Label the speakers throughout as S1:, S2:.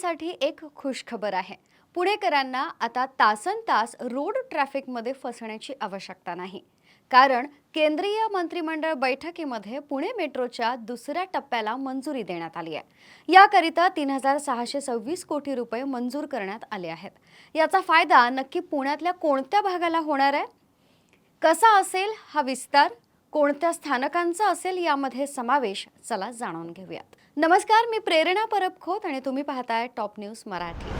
S1: पुणेकरांसाठी एक खुशखबर आहे. पुणेकरांना आता तासन तास रोड ट्रॅफिकमध्ये फसण्याची आवश्यकता नाही. कारण केंद्रीय मंत्रिमंडळ बैठकीमध्ये पुणे मेट्रोच्या दुसऱ्या टप्प्याला मंजुरी देण्यात आली आहे. याकरिता तीन हजार सहाशे सव्वीस कोटी रुपये मंजूर करण्यात आले आहेत. याचा फायदा नक्की पुण्यातल्या कोणत्या भागाला होणार आहे? कसा असेल हा विस्तार? कोणत्या स्थानकांचा असेल यामध्ये समावेश? चला जाणून घेऊयात. नमस्कार मी प्रेरणा परब खोत आणि तुम्ही पाहताय टॉप न्यूज मराठी.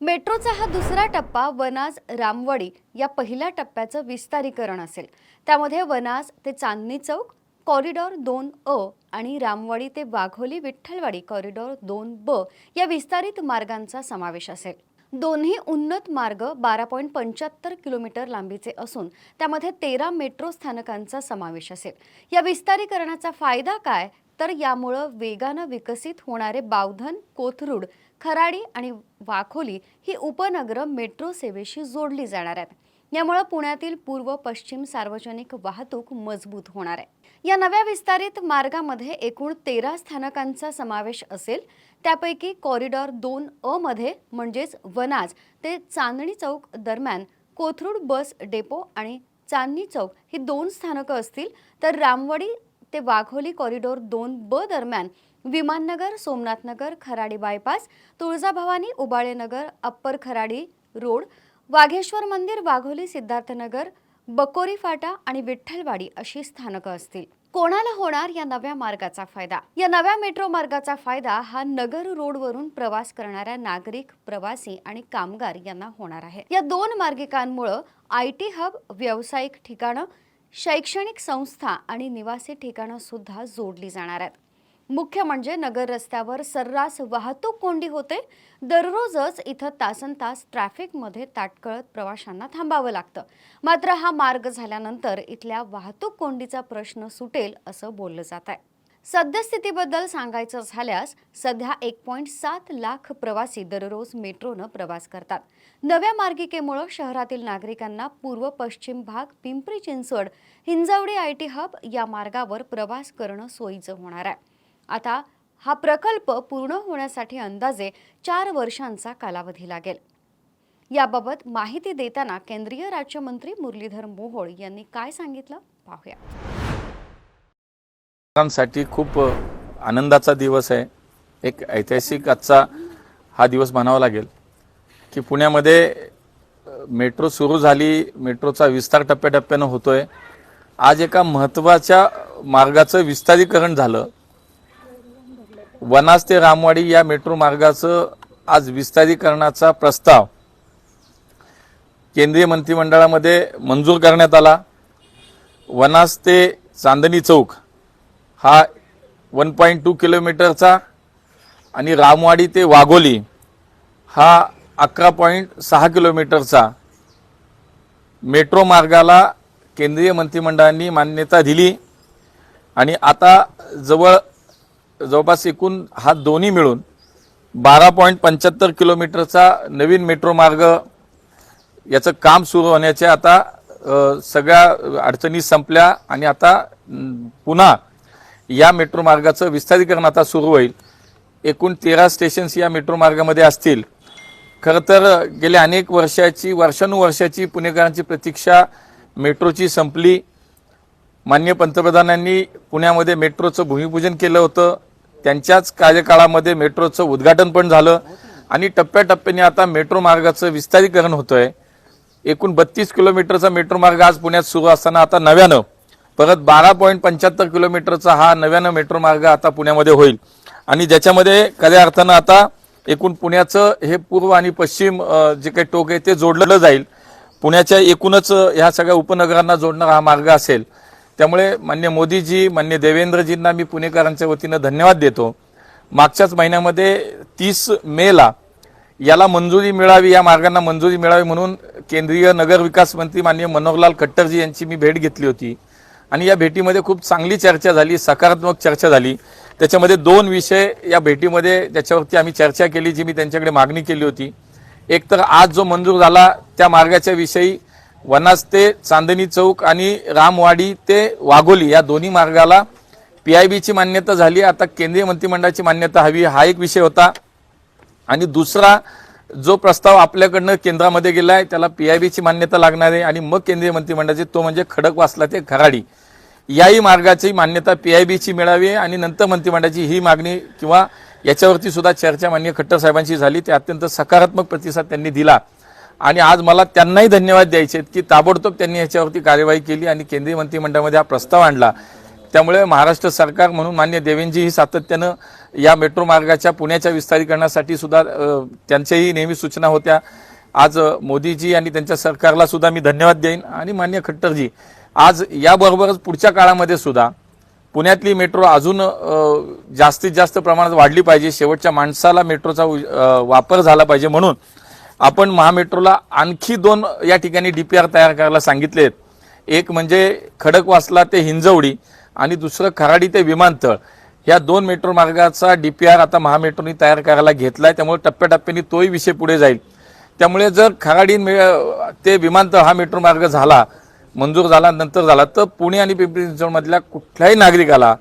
S1: मेट्रोचा हा दुसरा टप्पा वनाज रामवाडी या पहिल्या टप्प्याचं विस्तारीकरण असेल. त्यामध्ये वनाज ते चांदणी चौक कॉरिडॉर दोन अ आणि रामवाडी ते वाघोली विठ्ठलवाडी कॉरिडॉर दोन ब या विस्तारित मार्गांचा समावेश असेल. दोन्ही उन्नत मार्ग बारा पॉईंट पंच्याहत्तर किलोमीटर लांबीचे असून त्यामध्ये तेरा मेट्रो स्थानकांचा समावेश असेल. या विस्तारीकरणाचा फायदा काय? तर यामुळं वेगानं विकसित होणारे बावधन कोथरूड खराडी आणि वाखोली ही उपनगरं मेट्रो सेवेशी जोडली जाणार आहेत. यामुळं पुण्यातील पूर्व पश्चिम सार्वजनिक वाहतूक मजबूत होणार आहे. या नव्या विस्तारित मार्गामध्ये एकूण तेरा स्थानकांचा समावेश असेल. त्यापैकी कॉरिडॉर दोन अ मध्ये म्हणजेच वनाज ते चांदणी चौक दरम्यान कोथरूड बस डेपो आणि चांदणी चौक ही दोन स्थानकं असतील. तर रामवाडी ते वाघोली कॉरिडॉर दोन ब दरम्यान Vimannagar Somnathnagar Kharadi bypass Tuljabhavani Ubalenagar upper Kharadi road Wagheshwar मंदिर वाघोली सिद्धार्थनगर बकोरी फाटा आणि विठ्ठलवाडी अशी स्थानकं असतील. कोणाला होणार या नव्या मार्गाचा फायदा? या नव्या मेट्रो मार्गाचा फायदा हा नगर रोडवरून प्रवास करणाऱ्या नागरिक प्रवासी आणि कामगार यांना होणार आहे. या दोन मार्गिकांमुळं आय टी हब व्यावसायिक ठिकाणं शैक्षणिक संस्था आणि निवासी ठिकाणं सुद्धा जोडली जाणार आहेत. मुख्य म्हणजे नगर रस्त्यावर सर्रास वाहतूक कोंडी होते. दररोजच इथं तासन तास ट्रॅफिकमध्ये ताटकळत प्रवाशांना थांबावं लागतं. मात्र हा मार्ग झाल्यानंतर इथल्या वाहतूक कोंडीचा प्रश्न सुटेल असं बोललं जात आहे सद्यस्थितीबद्दल सांगायचं झाल्यास सध्या एक पॉईंट सात लाख प्रवासी दररोज मेट्रोनं प्रवास करतात. नव्या मार्गिकेमुळं शहरातील नागरिकांना पूर्व पश्चिम भाग Pimpri Chinchwad Hinjewadi I T hub या मार्गावर प्रवास करणं सोयीचं होणार आहे. आता हा प्रकल्प पूर्ण होण्यासाठी अंदाजे चार वर्षांचा कालावधी लागेल. याबाबत माहिती देताना केंद्रीय राज्यमंत्री मुरलीधर मोहोळ यांनी काय सांगितलं? पाहूया.
S2: साठी खूप आनंदाचा दिवस आहे. एक ऐतिहासिक आजचा हा दिवस म्हणावा लागेल की पुण्यामध्ये मेट्रो सुरू झाली. मेट्रोचा विस्तार टप्प्याटप्प्यानं होतोय. आज एका महत्त्वाच्या मार्गाचं विस्तारीकरण झालं. वनास ते रामवाडी या मेट्रो मार्गाचं आज विस्तारीकरणाचा प्रस्ताव केंद्रीय मंत्रिमंडळामध्ये मंजूर करण्यात आला. वनास ते चांदणी चौक हा वन पॉईंट टू किलोमीटरचा आणि रामवाडी ते वाघोली हा अकरा पॉईंट सहा किलोमीटरचा मेट्रो मार्गाला केंद्रीय मंत्रिमंडळाने मान्यता दिली. आणि आता जवळ जवळपास एकूण हा दोन्ही मिळून बारा पॉईंट पंच्याहत्तर किलोमीटरचा नवीन मेट्रो मार्ग याचं काम सुरू होण्याचे आता सगळ्या अडचणी संपल्या. आणि आता पुन्हा या मेट्रो मार्गाचं विस्तारीकरण आता सुरू होईल. एकूण तेरा स्टेशन्स या मेट्रो मार्गामध्ये असतील. खरं तर गेल्या अनेक वर्षाची वर्षानुवर्षाची पुणेकरांची प्रतीक्षा मेट्रोची संपली. मान्य पंतप्रधानांनी पुण्यामध्ये मेट्रोचं भूमिपूजन केलं होतं. त्यांच्याच कार्यकाळामध्ये मेट्रोचं उद्घाटन पण झालं. आणि टप्प्याटप्प्याने आता मेट्रो मार्गाचं विस्तारीकरण होतं आहे एकूण बत्तीस किलोमीटरचा मेट्रो मार्ग आज पुण्यात सुरू असताना आता नव्यानं परत बारा पॉईंट पंच्याहत्तर किलोमीटरचा हा नव्यानं मेट्रो मार्ग आता पुण्यामध्ये होईल. आणि ज्याच्यामध्ये खऱ्या अर्थानं आता एकूण पुण्याचं हे पूर्व आणि पश्चिम जे काही टोक आहे ते जोडलं जाईल. पुण्याच्या एकूणच ह्या सगळ्या उपनगरांना जोडणारा हा मार्ग असेल. त्यामुळे मान्य मोदीजी मान्य देवेंद्रजींना मी पुणेकरांच्या वतीनं धन्यवाद देतो. मागच्याच महिन्यामध्ये तीस मेला याला मंजुरी मिळावी या मार्गांना मंजुरी मिळावी म्हणून केंद्रीय नगर विकास मंत्री माननीय मनोहरलाल खट्टरजी यांची मी भेट घेतली होती. आणि या भेटीमध्ये खूप चांगली चर्चा झाली सकारात्मक चर्चा झाली. त्याच्यामध्ये दोन विषय या भेटीमध्ये ज्याच्यावरती आम्ही चर्चा केली जी मी त्यांच्याकडे मागणी केली होती. एक तर आज जो मंजूर झाला त्या मार्गाच्या विषयी वनास ते चांदणी चौक आणि रामवाडी ते वाघोली या दोन्ही मार्गाला पी आय बीची मान्यता झाली. आता केंद्रीय मंत्रिमंडळाची मान्यता हवी हा एक विषय होता. आणि दुसरा जो प्रस्ताव आपल्याकडनं केंद्रामध्ये गेला आहे त्याला पी आय बीची मान्यता लागणार आहे आणि मग केंद्रीय मंत्रिमंडळाची तो म्हणजे खडकवासला ते खराडी याही मार्गाची मान्यता पी आय बीची मिळावी आणि नंतर मंत्रिमंडळाची ही मागणी किंवा याच्यावरती सुद्धा चर्चा मान्य खट्टर साहेबांशी झाली. ते अत्यंत सकारात्मक प्रतिसाद त्यांनी दिला. आणि आज मला त्यांनाही धन्यवाद द्यायचे आहेत की ताबडतोब त्यांनी याच्यावरती कार्यवाही केली आणि केंद्रीय मंत्रिमंडळामध्ये हा प्रस्ताव आणला. त्यामुळे महाराष्ट्र सरकार म्हणून मान्य देवेंजी ही सातत्यानं या मेट्रो मार्गाच्या पुण्याच्या विस्तारीकरणासाठी सुद्धा त्यांच्याही नेहमी सूचना होत्या. आज मोदीजी आणि त्यांच्या सरकारला सुद्धा मी धन्यवाद देईन. आणि मान्य खट्टरजी आज याबरोबरच पुढच्या काळामध्ये सुद्धा पुण्यातली मेट्रो अजून जास्तीत जास्त प्रमाणात वाढली पाहिजे. शेवटच्या माणसाला मेट्रोचा उ- वापर झाला पाहिजे म्हणून आपण महामेट्रोला आणखी दोन या ठिकाणी डी पी आर तयार करायला सांगितलेत एक म्हणजे खडकवासला ते हिंजवडी आणि दुसरं खराडी ते विमानतळ. या दोन मेट्रो मार्गाचा डी पी आर आता महामेट्रोनी तयार करायला घेतला आहे त्यामुळे टप्प्याटप्प्याने तोही विषय पुढे जाईल. त्यामुळे जर खराडी ते विमानतळ हा मेट्रो मार्ग झाला मंजूर झाला नंतर झाला तर पुणे आणि पिंपरी चिंचवडमधल्या कुठल्याही नागरिकाला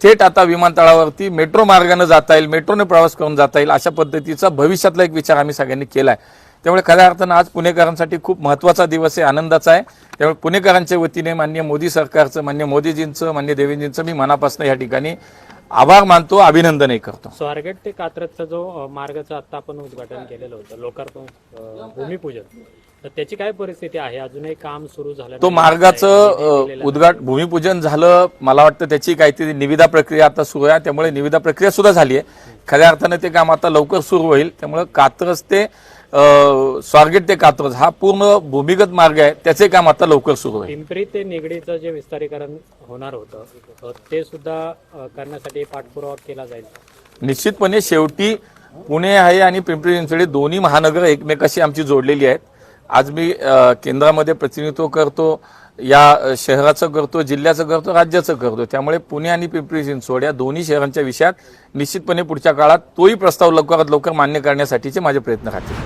S2: थेट आता विमानतळावरती मेट्रो मार्गानं जाता येईल मेट्रोने प्रवास करून जाता येईल अशा पद्धतीचा भविष्यातला एक विचार आम्ही सगळ्यांनी केला आहे त्यामुळे खऱ्या अर्थानं आज पुणेकरांसाठी खूप महत्त्वाचा दिवस आहे आनंदाचा आहे. त्यामुळे पुणेकरांच्या वतीने मान्य मोदी सरकारचं मान्य मोदीजींचं मान्य देवेंजींचं मी मनापासून या ठिकाणी आभार मानतो अभिनंदनही करतो.
S3: स्वारगेट ते कात्रजचा जो मार्गाचं आता आपण उद्घाटन केलेलं होतं लोकार्पण भूमिपूजन तर त्याची काय परिस्थिती आहे? अजूनही काम सुरू झालं
S2: तो. मार्गाचं उद्घाट भूमिपूजन झालं मला वाटतं त्याची काहीतरी निविदा प्रक्रिया आता सुरू आहे. त्यामुळे निविदा प्रक्रिया सुद्धा झाली आहे. खऱ्या अर्थानं ते काम आता लवकर सुरू होईल. त्यामुळे कात्रज ते स्वारगेट ते कात्रज हा पूर्ण भूमिगत मार्ग आहे. त्याचे काम आता लवकर सुरू होईल
S3: पिंपरी ते निगडीचं जे विस्तारीकरण होणार होतं ते सुद्धा करण्यासाठी पाठपुरावा केला जाईल.
S2: निश्चितपणे शेवटी पुणे आहे आणि पिंपरी चिंचवड दोन्ही महानगर एकमेकाशी आमची जोडलेली आहेत. आज मी केंद्रामध्ये प्रतिनिधित्व करतो या शहराचं करतो जिल्ह्याचं करतो राज्याचं करतो. त्यामुळे पुणे आणि पिंपरी चिंचवड या दोन्ही शहरांच्या विषयात निश्चितपणे पुढच्या काळात तोही प्रस्ताव लवकरात लवकर मान्य करण्यासाठीचे माझे प्रयत्न राहतील.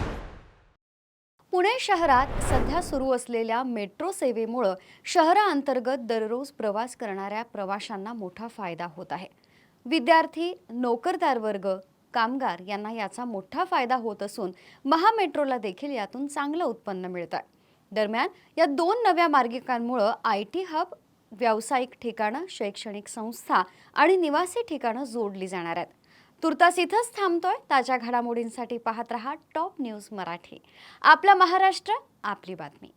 S1: पुणे शहरात सध्या सुरू असलेल्या मेट्रो सेवेमुळं शहराअंतर्गत दररोज प्रवास करणाऱ्या प्रवाशांना मोठा फायदा होत आहे. विद्यार्थी नोकरदार वर्ग कामगार यांना याचा मोठा फायदा होत असून महामेट्रोला देखील यातून चांगलं उत्पन्न मिळत आहे दरम्यान या दोन नव्या मार्गिकांमुळं आय टी हब व्यावसायिक ठिकाणं शैक्षणिक संस्था आणि निवासी ठिकाणं जोडली जाणार आहेत. तुर्तास इथंच थांबतोय. ताज्या घडामोडींसाठी पाहत रहा टॉप न्यूज मराठी. आपला महाराष्ट्र आपली बातमी.